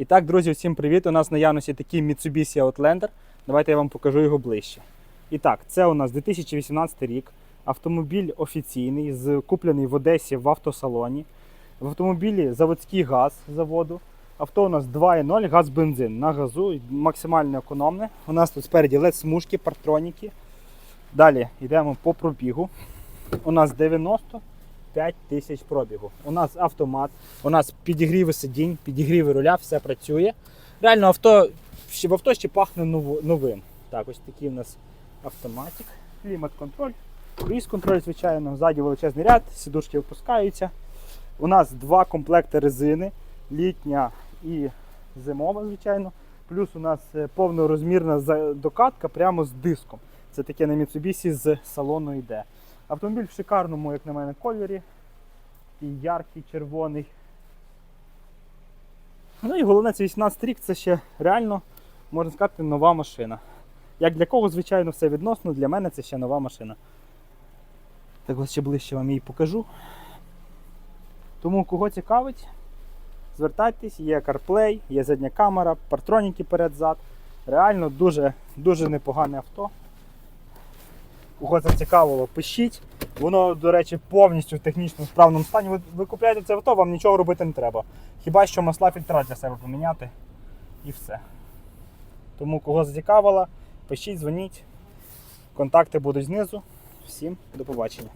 І так, друзі, всім привіт! У нас в наявності такий Mitsubishi Outlander. Давайте я вам покажу його ближче. І так, це у нас 2018 рік. Автомобіль офіційний, куплений в Одесі в автосалоні. В автомобілі заводський газ заводу. Авто у нас 2.0, газ бензин на газу, максимально економне. У нас тут спереді LED смужки, партроніки. Далі йдемо по пробігу. У нас 95 тисяч пробігу. У нас автомат, у нас підігріви сидінь, підігріви руля, все працює. Реально авто, в авто ще пахне новим. Так, ось такий у нас автоматик, клімат-контроль, круїз-контроль, звичайно, ззаді величезний ряд, сідушки опускаються. У нас два комплекти резини, літня і зимова, звичайно. Плюс у нас е, повнорозмірна докатка прямо з диском. Це таке на Mitsubishi з салону йде. Автомобіль в шикарному, як на мене, кольорі. І яркий, червоний. Ну і головне, це 18 рік, це ще реально, можна сказати, нова машина. Як для кого, звичайно, все відносно, для мене це ще нова машина. Так ось ще ближче вам її покажу. Тому кого цікавить, звертайтесь, є CarPlay, є задня камера, партроніки перед-зад. Реально дуже, дуже непогане авто. Кого зацікавило, пишіть. Воно, до речі, повністю в технічно справному стані. Ви, ви купляєте це авто, вам нічого робити не треба. Хіба що масла фільтра для себе поміняти і все. Тому кого зацікавило, пишіть, дзвоніть. Контакти будуть знизу. Всім до побачення.